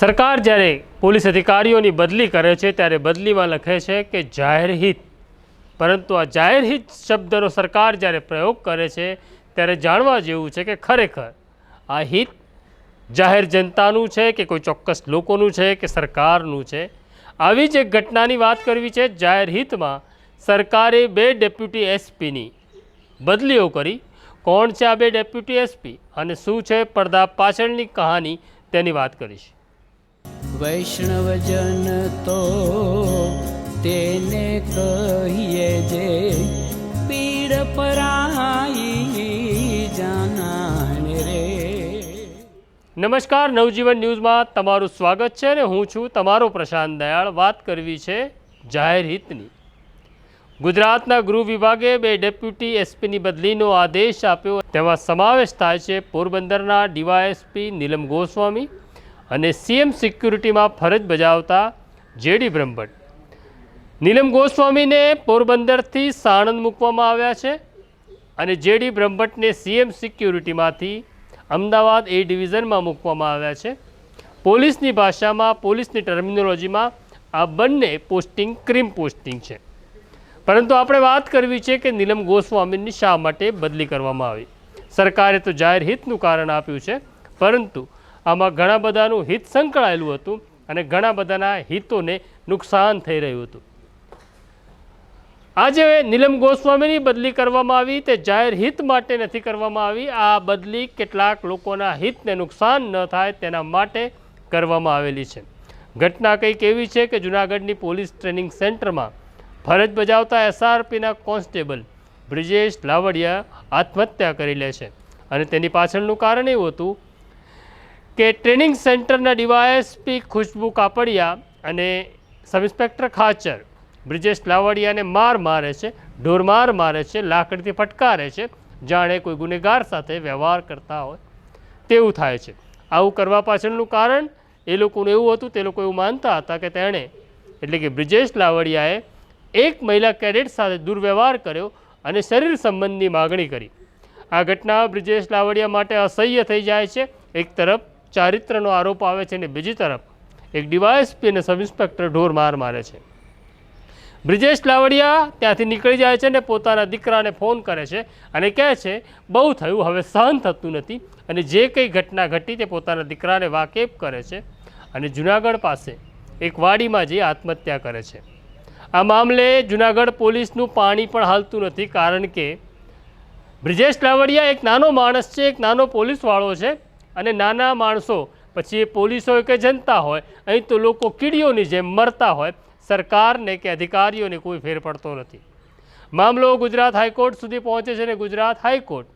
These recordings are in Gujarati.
સરકાર જ્યારે પોલીસ અધિકારીઓની બદલી કરે છે, ત્યારે બદલીમાં લખે છે કે જાહેર હિત. પરંતુ આ જાહેર હિત શબ્દનો સરકાર જ્યારે પ્રયોગ કરે છે, ત્યારે જાણવા જેવું છે કે ખરેખર આ હિત જાહેર જનતાનું છે કે કોઈ ચોક્કસ લોકોનું છે કે સરકારનું છે? આવી જ એક ઘટનાની વાત કરવી છે. જાહેર હિતમાં સરકારે બે ડેપ્યુટી એસપીની બદલીઓ કરી. કોણ છે આ બે ડેપ્યુટી એસપી અને શું છે પડદા પાછળની કહાની તેની વાત કરીશ. વૈષ્ણવજન તો તેને કહીએ જે પીડ પરાઈ જાનાને રે. નમસ્કાર, નવજીવન ન્યૂઝમાં તમારું સ્વાગત છે અને હું છું તમારો પ્રશાંત દયાળ. વાત કરવી છે જાહેર હિતની. ગુજરાતના ગૃહ વિભાગે બે ડેપ્યુટી એસપીની બદલીનો આદેશ આપ્યો. તેમાં સમાવેશ થાય છે પોરબંદરના ડીવાયએસપી નીલમ ગોસ્વામી અને સીએમ સિક્યુરિટીમાં ફરજ બજાવતા જેડી બ્રહ્મભટ્ટ. નીલમ ગોસ્વામીને પોરબંદરથી સાણંદ મૂકવામાં આવ્યા છે અને જેડી બ્રહ્મભટ્ટને સીએમ સિક્યુરિટીમાંથી અમદાવાદ એ ડિવિઝનમાં મૂકવામાં આવ્યા છે. પોલીસની ભાષામાં, પોલીસની ટર્મિનોલોજીમાં આ બંને પોસ્ટિંગ ક્રીમ પોસ્ટિંગ છે. પરંતુ આપણે વાત કરવી છે કે નીલમ ગોસ્વામીની શા માટે બદલી કરવામાં આવી? સરકારે તો જાહેર હિતનું કારણ આપ્યું છે, પરંતુ આમાં ઘણા બધાનું હિત સંકળાયેલું હતું અને ઘણા બધાના હિતોને નુકસાન થઈ રહ્યું હતું. આજે નીલમ ગોસ્વામીની બદલી કરવામાં આવી તે જાહેર હિત માટે નથી કરવામાં આવી. આ બદલી કેટલાક લોકોના હિતને નુકસાન ન થાય તેના માટે કરવામાં આવેલી છે. ઘટના કંઈક એવી છે કે જૂનાગઢની પોલીસ ટ્રેનિંગ સેન્ટરમાં ફરજ બજાવતા એસઆરપીના કોન્સ્ટેબલ બ્રિજેશ લાવડિયા આત્મહત્યા કરી લે છે અને તેની પાછળનું કારણ એવું હતું કે ટ્રેનિંગ સેન્ટરના ડીવાયએસપી ખુશ્બુ કાપડિયા અને સબ ઇન્સ્પેક્ટર ખાચર બ્રિજેશ લાવડિયાને માર મારે છે ઢોરમાર મારે છે, લાકડીથી ફટકારે છે, જાણે કોઈ ગુનેગાર સાથે વ્યવહાર કરતા હોય, તેવું થાય છે. આવું કરવા પાછળનું કારણ એ લોકોનું એવું હતું, તે લોકો એવું માનતા હતા કે તેણે, એટલે કે બ્રિજેશ લાવડિયાએ એક મહિલા કેડેટ સાથે દુર્વ્યવહાર કર્યો અને શરીર સંબંધની માગણી કરી. આ ઘટના બ્રિજેશ લાવડિયા માટે અસહ્ય થઈ જાય છે. એક તરફ ચારિત્રનો આરોપ આવે છે અને બીજી તરફ એક ડીવાયએસપી અને સબ ઇન્સ્પેક્ટર ઢોર માર મારે છે. બ્રિજેશ લાવડિયા ત્યાંથી નીકળી જાય છે અને પોતાના દીકરાને ફોન કરે છે અને કહે છે, બહુ થયું, હવે સહન થતું નથી. અને જે કંઈ ઘટના ઘટી તે પોતાના દીકરાને વાકેફ કરે છે અને જુનાગઢ પાસે એક વાડીમાં જઈ આત્મહત્યા કરે છે. આ મામલે જુનાગઢ પોલીસનું પાણી પણ હાલતું નથી કારણ કે બ્રિજેશ લાવડિયા એક નાનો માણસ છે, એક નાનો પોલીસવાળો છે અને નાના માણસો, પછી એ પોલીસ હોય કે જનતા હોય, અહીં તો લોકો કીડીઓની જેમ મરતા હોય, સરકારને કે અધિકારીઓને કોઈ ફેર પડતો નથી. મામલો ગુજરાત હાઈકોર્ટ સુધી પહોંચે છે અને ગુજરાત હાઈકોર્ટ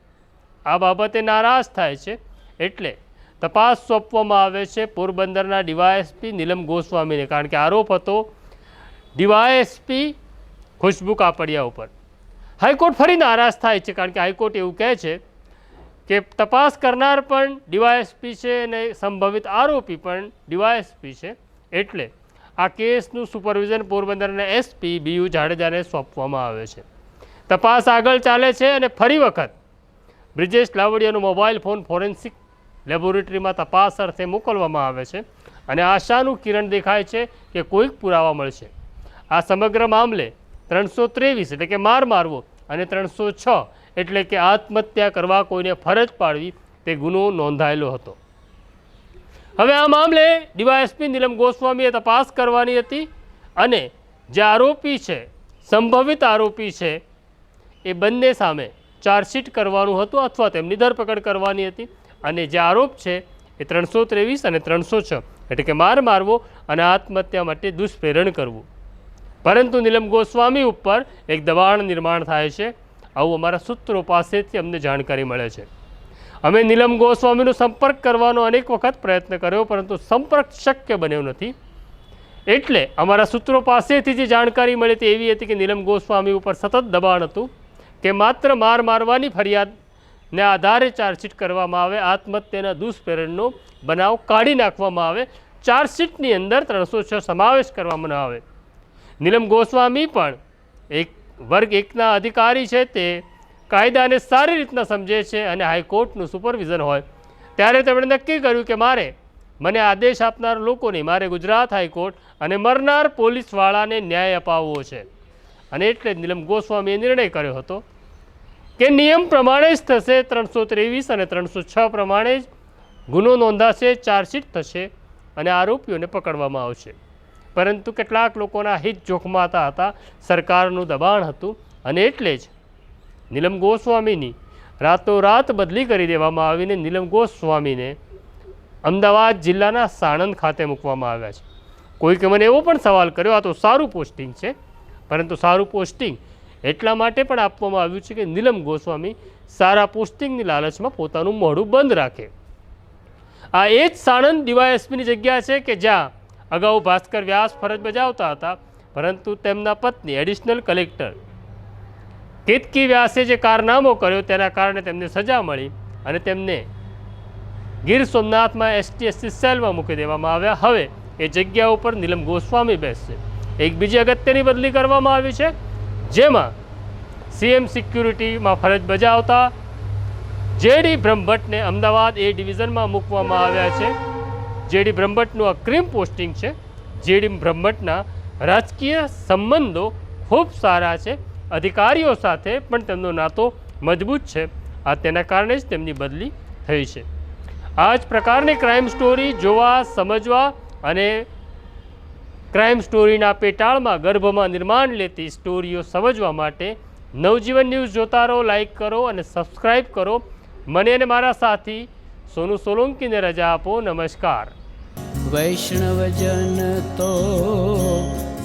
આ બાબતે નારાજ થાય છે, એટલે તપાસ સોંપવામાં આવે છે પોરબંદરના ડીવાયએસપી નીલમ ગોસ્વામીને, કારણ કે આરોપ હતો, ડીવાયએસપી ખુશ્બુ કાપડિયા ઉપર. હાઈકોર્ટ ફરી નારાજ થાય છે, કારણ કે હાઈકોર્ટ એવું કહે છે કે તપાસ કરનાર પણ ડીવાયએસપી છે અને સંભવિત આરોપી પણ ડીવાયએસપી છે. એટલે આ કેસનું સુપરવિઝન પોરબંદરના એસપી બીયુ જાડેજાને સોંપવામાં આવે છે. તપાસ આગળ ચાલે છે અને ફરી વખત બ્રિજેશ લાવડિયાનો મોબાઈલ ફોન ફોરેન્સિક લેબોરેટરીમાં તપાસ અર્થે મોકલવામાં આવે છે અને આશાનું કિરણ દેખાય છે કે કોઈક પુરાવા મળશે. આ સમગ્ર મામલે ત્રણસો ત્રેવીસ એટલે કે માર મારવો અને ત્રણસો છ એટલે કે આત્મહત્યા કરવા કોઈને ફરજ પાડવી તે ગુનો નોંધાયેલો હતો. હવે આ મામલે ડીવાયએસપી નીલમ ગોસ્વામીએ તપાસ કરવાની હતી અને જે આરોપી છે, સંભવિત આરોપી છે, એ બંને સામે ચાર્જશીટ કરવાનું હતું અથવા તેમની ધરપકડ કરવાની હતી અને જે આરોપ છે, એ ત્રણસો ત્રેવીસ અને ત્રણસો છ એટલે કે માર મારવો અને આત્મહત્યા માટે દુષ્પ્રેરણ કરવું. પરંતુ નીલમ ગોસ્વામી ઉપર એક દબાણ નિર્માણ થાય છે આવું અમારા સૂત્રો પાસેથી અમને જાણકારી મળે છે. અમે નીલમ ગોસ્વામીનો સંપર્ક કરવાનો અનેક વખત પ્રયત્ન કર્યો, પરંતુ સંપર્ક શક્ય બન્યો નથી. એટલે અમારા સૂત્રો પાસેથી જે જાણકારી મળી તે એવી હતી કે નીલમ ગોસ્વામી ઉપર સતત દબાણ હતું કે માત્ર માર મારવાની ફરિયાદને આધારે ચાર્જશીટ કરવામાં આવે, આત્મહત્યાના દુષ્પ્રેરણનો બનાવ કાઢી નાખવામાં આવે, ચાર્જશીટની અંદર ત્રણસો છ સમાવેશ કરવામાં આવે. નીલમ ગોસ્વામી પણ એક વર્ગ એકના અધિકારી છે તે કાયદાને સારી રીતના સમજે છે અને હાઈકોર્ટનું સુપરવિઝન હોય. ત્યારે તેમણે નક્કી કર્યું કે મારે, મને આદેશ આપનાર લોકોને, મારે ગુજરાત હાઈકોર્ટ અને મરનાર પોલીસવાળાને ન્યાય અપાવવો છે. અને એટલે જ નીલમ ગોસ્વામીએ નિર્ણય કર્યો હતો કે નિયમ પ્રમાણે જ થશે ત્રણસો ત્રેવીસ અને ત્રણસો છ પ્રમાણે જ ગુનો નોંધાશે, ચાર્જશીટ થશે અને આરોપીઓને પકડવામાં આવશે. પરંતુ કેટલાક લોકોના હિત જોખમાતા હતા. સરકારનું દબાણ હતું અને એટલે જ નીલમ ગોસ્વામીની રાતોરાત બદલી કરી દેવામાં આવીને નીલમ ગોસ્વામીને અમદાવાદ જિલ્લાના સાણંદ ખાતે મૂકવામાં આવ્યા છે. કોઈકે મને એવો પણ સવાલ કર્યો, આ તો સારું પોસ્ટિંગ છે. પરંતુ સારું પોસ્ટિંગ એટલા માટે પણ આપવામાં આવ્યું છે કે નીલમ ગોસ્વામી સારા પોસ્ટિંગની લાલચમાં પોતાનું મોઢું બંધ રાખે. આ એ જ સાણંદ ડીવાયએસપીની જગ્યા છે કે જ્યાં અગાઉ ભાસ્કર વ્યાસ ફરજ બજાવતા હતા, પરંતુ તેમના પત્ની એડિશનલ કલેક્ટર કેતકી વ્યાસે જે કારનામો કર્યો તેના કારણે તેમને સજા મળી અને તેમને ગીર સોમનાથમાં એસટીએસસી સેલમાં મૂકી દેવામાં આવ્યા. હવે એ જગ્યા ઉપર નીલમ ગોસ્વામી બેસશે. એક બીજી અગત્યની બદલી કરવામાં આવી છે, જેમાં સીએમ સિક્યુરિટીમાં ફરજ બજાવતા જેડી બ્રહ્મભટ્ટને અમદાવાદ એ ડિવિઝનમાં મૂકવામાં આવ્યા છે. જેડી બ્રહ્મટનું આ ક્રીમ પોસ્ટિંગ છે, જેડી બ્રહ્મટના રાજકીય સંબંધો ખૂબ સારા છે, અધિકારીઓ સાથે પણ તેમનો નાતો મજબૂત છે. આ તેના કારણે જ તેમની બદલી થઈ છે. આ જ પ્રકારની ક્રાઇમ સ્ટોરી જોવા, સમજવા અને ક્રાઇમ સ્ટોરીના પેટાળમાં ગર્ભમાં નિર્માણ લેતી સ્ટોરીઓ સમજવા માટે નવજીવન ન્યૂઝ જોતા રહો, લાઇક કરો અને સબસ્ક્રાઈબ કરો. મને અને મારા સાથી સોનુ સોલંકીને રજા આપો નમસ્કાર. વૈષ્ણવજન તો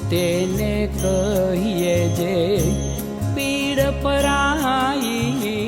તેને કહીએ જે પીડ પરાઈ